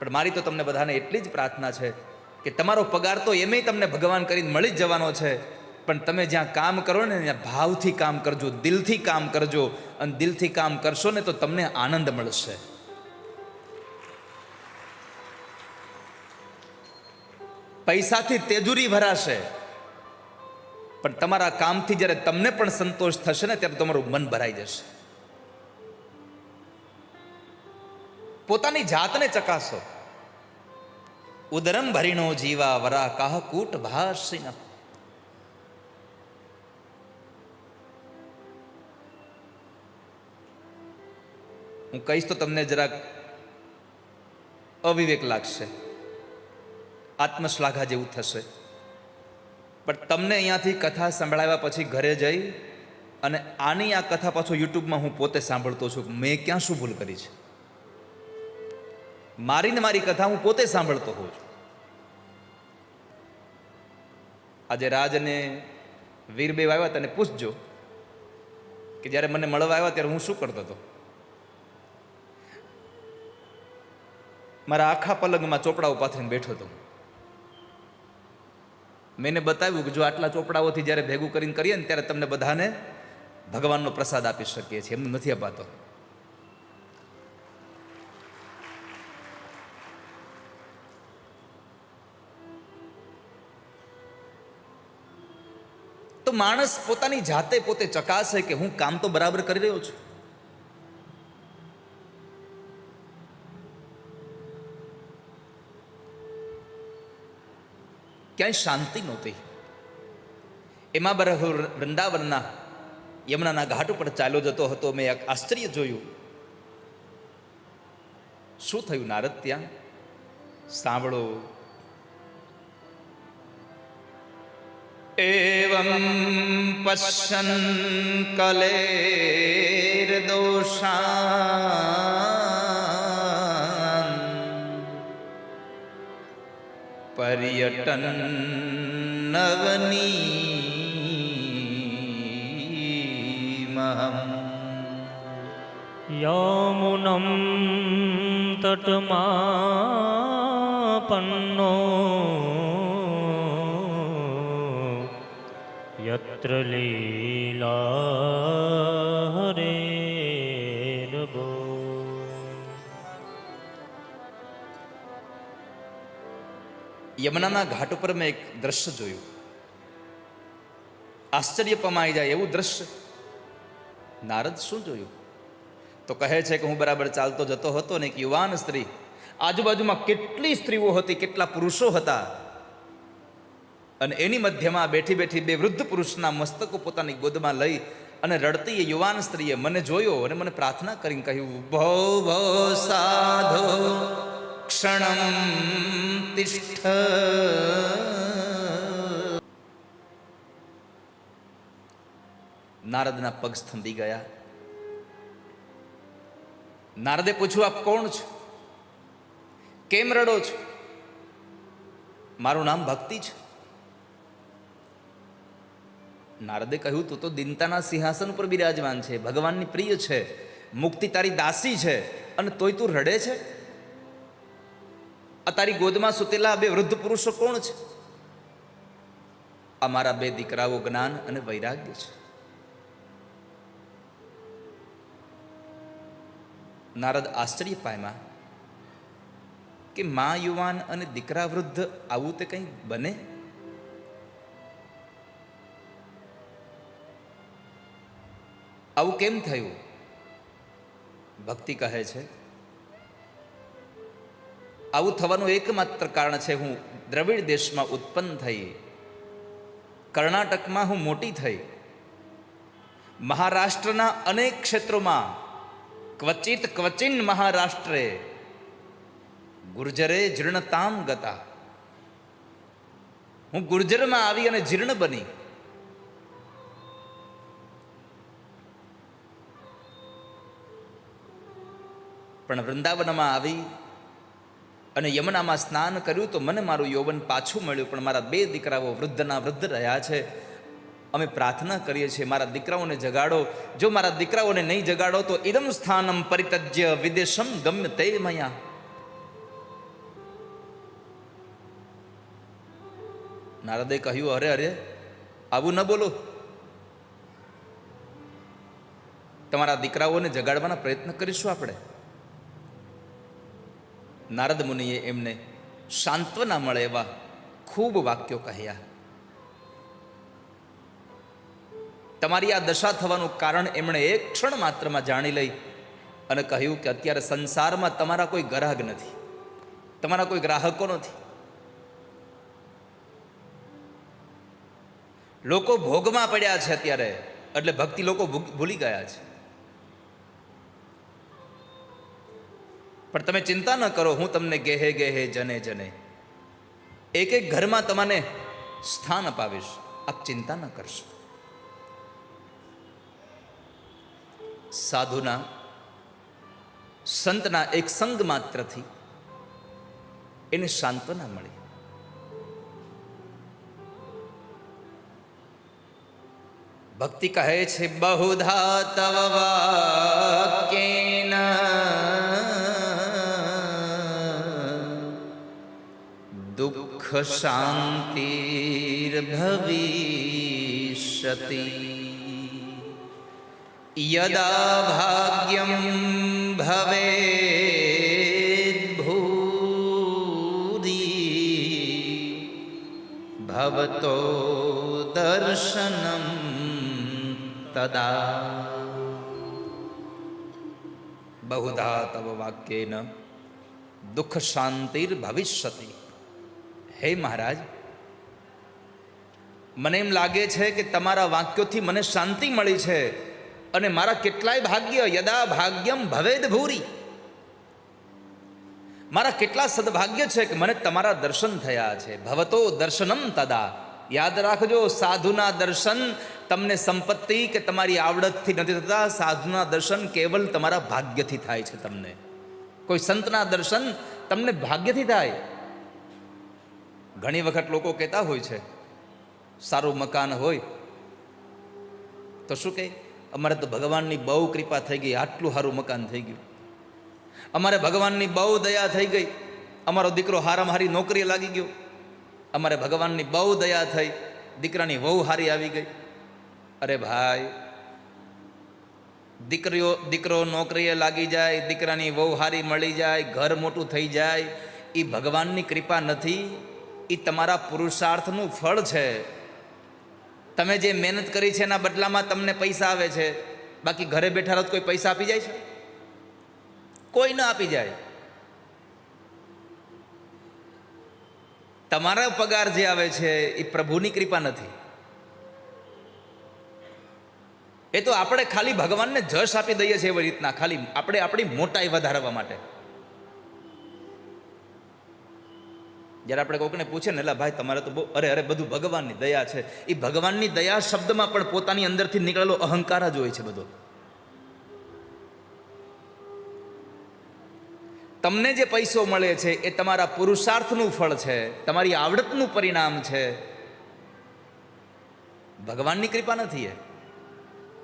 પણ મારી તો તમને બધાને એટલી જ પ્રાર્થના છે કે તમારો પગાર તો એમેય તમને ભગવાન કરીને મળી જ જવાનો છે. પણ તમે જ્યાં કામ કરો ને ત્યાં ભાવથી કામ કરજો, દિલથી કામ કરજો અને દિલથી કામ કરશો ને તો તમને આનંદ મળશે. પૈસાથી તેજુરી ભરાશે, પણ તમારા કામથી જ્યારે તમને પણ સંતોષ થશે ને ત્યારે તમારું મન ભરાઈ જશે. પોતાની જાતને ચકાસો. ઉદરમ ભરીણો જીવા વરા કાહ કૂટ ભાષિન હું કહીશ તો તમને જરાક અવિવેક લાગશે. આત્મશ્લાઘા જેવું થશે. પણ તમને અહીંયાથી કથા સંભળાવ્યા પછી ઘરે જઈ અને આની આ કથા પાછો યુટ્યુબમાં હું પોતે સાંભળતો છું. મેં ક્યાં શું ભૂલ કરી છે? મારી ને મારી કથા હું પોતે સાંભળતો હોઉં છું. આજે રાજ અને વીરબેવ આવ્યા તને પૂછજો કે જ્યારે મને મળવા આવ્યા ત્યારે હું શું કરતો હતો? મારા આખા પલંગમાં ચોપડાઓ પાથરીને બેઠો હતો મેં બતાવ્યું કે જો આટલા ચોપડાઓથી જ્યારે ભેગું કરીને કરીએ ને ત્યારે તમને બધાને ભગવાનનો પ્રસાદ આપી શકીએ છીએ. એમનું નથી અપાતો. તો માણસ પોતાની જાતે પોતે ચકાસે કે હું કામ તો બરાબર કરી રહ્યો છું. ક્યાંય શાંતિ નહોતી. એમાં બરાબર વૃંદાવનના યમુનાના ઘાટ ઉપર ચાલ્યો જતો હતો. મેં એક આશ્ચર્ય જોયું. શું થયું નારદ ત્યાં? સાંભળો એવં પશ્યન કલેર દોષાન પર્યટન નવનીમહમ યમુनं યત્ર લીલા હરેર્ભો યમુનાના ઘાટ ઉપર મેં એક દ્રશ્ય જોયું. આશ્ચર્ય પમાઈ જાય એવું દ્રશ્ય. નારદ શું જોયું? તો કહે છે કે હું બરાબર ચાલતો જતો હતો ને એક યુવાન સ્ત્રી. આજુબાજુમાં કેટલી સ્ત્રીઓ હતી, કેટલા પુરુષો હતા. અને એની મધ્યમાં બેઠી બેઠી બે વૃદ્ધ પુરુષના મસ્તકો પોતાની ગોદમાં લઈ અને રડતી એ યુવાન સ્ત્રીએ મને જોયો અને મને પ્રાર્થના કરીને કહ્યું, ભવ ભવ સાધો ક્ષણ તિષ્ઠ. નારદના પગ સ્તંભી ગયા. નારદે પૂછ્યું, આપ કોણ છો? કેમ રડો છો? મારું નામ ભક્તિ છે? નારદે કહ્યું, તું તો દિનતાના સિંહાસન ઉપર બિરાજમાન છે. ભગવાનની પ્રિય છે. મુક્તિ તારી દાસી છે. અને તોય તું રડે છે? આ તારી ગોદમાં સુતેલા બે વૃદ્ધ પુરુષો કોણ છે? આ મારા બે દીકરાઓ જ્ઞાન અને વૈરાગ્ય છે. નારદ આશ્ચર્ય પામ્યા કે, મા યુવાન અને દીકરા વૃદ્ધ આવું તે કંઈ બને? આવું કેમ થયું? ભક્તિ કહે છે, આવું થવાનું એકમાત્ર કારણ છે હું દ્રવિડ દેશમાં ઉત્પન્ન થઈ, કર્ણાટકમાં હું મોટી થઈ, મહારાષ્ટ્રના અનેક ક્ષેત્રોમાં ક્વચિત ક્વચિન મહારાષ્ટ્રે ગુર્જરે જીર્ણતામ ગતા. હું ગુર્જરમાં આવી અને જીર્ણ બની. પણ વૃંદાવનમાં આવી અને યમુનામાં સ્નાન કર્યું તો મને મારું યૌવન પાછું મળ્યું, પણ મારા બે દીકરાઓ વૃદ્ધના વૃદ્ધ રહ્યા છે. અમે પ્રાર્થના કરીએ છીએ, મારા દીકરાઓને જગાડો. જો મારા દીકરાઓને નહીં જગાડો તો ઇદમ સ્થાનમ પરિતજ્ય વિદેશમ ગમ્ય તે મયા. નારદે કહ્યું, અરે અરે, આવું ન બોલો. તમારા દીકરાઓને જગાડવાના પ્રયત્ન કરીશું આપણે. નારદ મુનિએ એમને સાંત્વના મળે એવા ખૂબ વાક્યો કહ્યા. તમારી આ દશા થવાનું કારણ એમણે એક ક્ષણ માત્રમાં જાણી લઈ અને કહ્યું કે અત્યારે સંસારમાં તમારા કોઈ ગ્રાહક નથી. તમારા કોઈ ગ્રાહકો નથી. લોકો ભોગમાં પડ્યા છે અત્યારે. એટલે ભક્તિ લોકો ભૂલી ગયા છે. પણ તમે ચિંતા ન કરો, હું તમને ગેહે ગેહે, જને જને. એક એક ઘરમાં તમને સ્થાન અપાવીશ. આપ ચિંતા ન કરશો. સાધુના, સંતના એક સંગ માત્રથી એને સાંત્વના મળી. ભક્તિ કહે છે, બહુધા તવ દુઃખ શાંતિર્ભવિષ્યતિ યદા ભાગ્યમ भवतो ભૂરી तदा। बहुधा તવ વાક્યેન દુઃખ શાંતિર ભવિષ્યતિ હે મહારાજ, મને એમ લાગે છે કે તમારા વાક્યોથી મને શાંતિ મળી છે અને મારા કેટલાય ભાગ્ય યદા ભાગ્યમ ભવેદ ભૂરી. મારા કેટલા સદભાગ્ય છે કે મને તમારા દર્શન થયા છે. ભવતો દર્શનમ તદા. યાદ રાખજો, સાધુના દર્શન તમને સંપત્તિ કે તમારી આવડતથી નથી થતા. સાધુના દર્શન કેવલ તમારા ભાગ્યથી થાય છે તમને. કોઈ સંતના દર્શન તમને ભાગ્યથી થાય. ઘણી વખત લોકો કહેતા હોય છે, સારું મકાન હોય. તો શું કહે? અમારે તો ભગવાનની બહુ કૃપા થઈ ગઈ, આટલું સારું મકાન થઈ ગયું. અમારે ભગવાનની બહુ દયા થઈ ગઈ, અમારો દીકરો હારામાં હારી નોકરીએ લાગી ગયો. અમારે ભગવાનની બહુ દયા થઈ, દીકરાની વહુ હારી આવી ગઈ. અરે ભાઈ, દીકરીઓ, દીકરો નોકરીએ લાગી જાય, દીકરાની વહુ હારી મળી જાય, ઘર મોટું થઈ જાય એ ભગવાનની કૃપા નથી. એ તમારા પુરુષાર્થનું ફળ છે. તમે જે મહેનત કરી છે એના બદલામાં તમને પૈસા આવે છે. બાકી ઘરે બેઠા રહો કોઈ પૈસા આપી જાય છે? કોઈ ન આપી જાય. તમારા પગાર જે આવે છે એ પ્રભુની કૃપા નથી. એ તો આપણે ખાલી ભગવાનને જશ આપી દઈએ છીએ એવી રીતના, ખાલી આપણે આપણી મોટાઈ વધારવા માટે. જ્યારે આપણે કોઈકને પૂછે ને એટલે ભાઈ, તમારે તો બહુ અરે અરે, બધું ભગવાનની દયા છે. એ ભગવાનની દયા શબ્દમાં પણ પોતાની અંદરથી નીકળેલો અહંકાર જ હોય છે બધો. તમને જે પૈસો મળે છે, એ તમારા પુરુષાર્થનું ફળ છે, તમારી આવડતનું પરિણામ છે. ભગવાનની કૃપા નથી એ.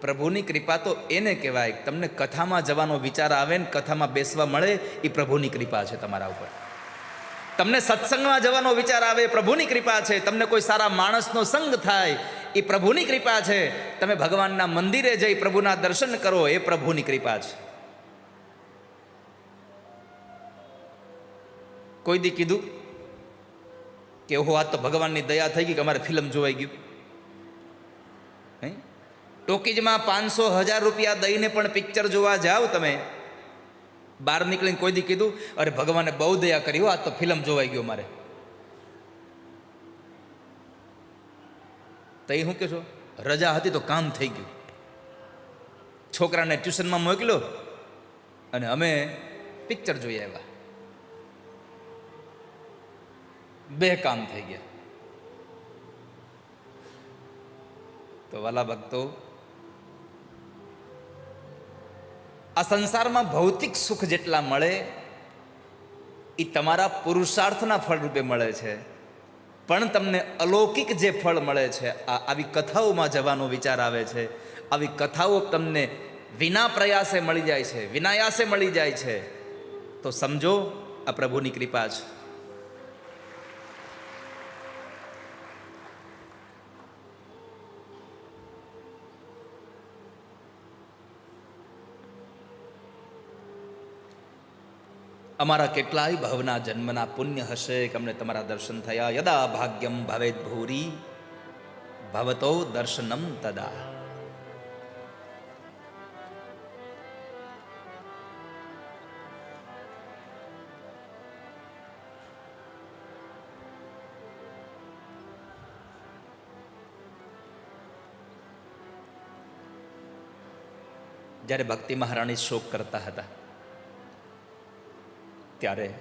પ્રભુની કૃપા તો એને કહેવાય. તમને કથામાં જવાનો વિચાર આવે ને, કથામાં બેસવા મળે એ પ્રભુની કૃપા છે તમારા ઉપર. તમને સત્સંગમાં જવાનો વિચાર આવે, પ્રભુની કૃપા છે, તમને કોઈ સારા માણસનો સંગ થાય, એ પ્રભુની કૃપા છે. તમે ભગવાનના મંદિરે જઈ પ્રભુના દર્શન કરો, એ પ્રભુની કૃપા છે. કોઈ દી કીધું કે, ઓહો આ તો ભગવાનની દયા થઈ ગઈ કે અમારે ફિલ્મ જોવાઈ ગયું. ટોકીજમાં પાંચસો હજાર રૂપિયા દઈને પણ પિક્ચર જોવા જાઓ તમે. બહાર નીકળીને કોઈ દી કીધું, અરે ભગવાને બહુ દયા કરી હો, આ તો ફિલ્મ જોવાઈ ગયો મારે. તો એ શું કહેશો રજા હતી તો કામ થઈ ગયું. છોકરાને ટ્યુશનમાં મોકલ્યો અને અમે પિક્ચર જોઈ આવ્યા. બે કામ થઈ ગયા. તો વાલા ભક્તો આ સંસારમાં ભૌતિક સુખ જેટલા મળે એ તમારા પુરુષાર્થના ફળરૂપે મળે છે. પણ તમને અલૌકિક જે ફળ મળે છે, આ આવી કથાઓમાં જવાનો વિચાર આવે છે. આવી કથાઓ તમને વિના પ્રયાસે મળી જાય છે, વિનાયાસે મળી જાય છે. તો સમજો, આ પ્રભુની કૃપા છે. અમારા કેટલાય ભવના જન્મના પુણ્ય હશે કે અમને તમારા દર્શન થયા. યદા ભાગ્યમ ભવેદ ભૂરી, ભવતો દર્શનમ તદા. જ્યારે ભક્તિ મહારાણી શોક કરતા હતા ત્યારે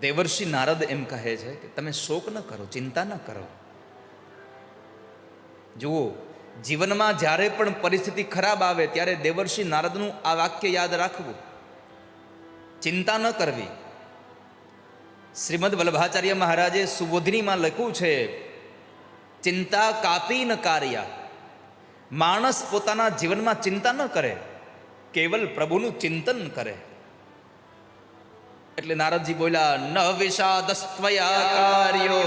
દેવર્ષિ નારદ એમ કહે છે કે તમે શોક ન કરો, ચિંતા ન કરો. જુઓ, જીવનમાં જ્યારે પણ પરિસ્થિતિ ખરાબ આવે ત્યારે દેવર્ષિ નારદનું આ વાક્ય યાદ રાખવું. ચિંતા ન કરવી. શ્રીમદ વલ્લભાચાર્ય મહારાજે સુબોધિનીમાં લખ્યું છે, ચિંતા કાપી ન કાર્યા. માણસ પોતાના જીવનમાં ચિંતા ન કરે. કેવલ પ્રભુનું ચિંતન કરે. એટલે નારદજી બોલ્યા ન વિષાદસ્ત્વયા કાર્યો.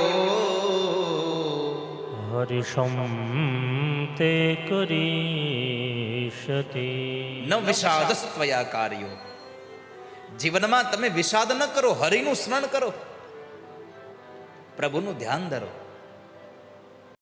હરિષમ તે કરીશતે. ન વિષાદસ્ત્વયા કાર્યો. જીવનમાં તમે વિષાદ ન કરો હરિનું સ્મરણ કરો. પ્રભુનું ધ્યાન ધરો.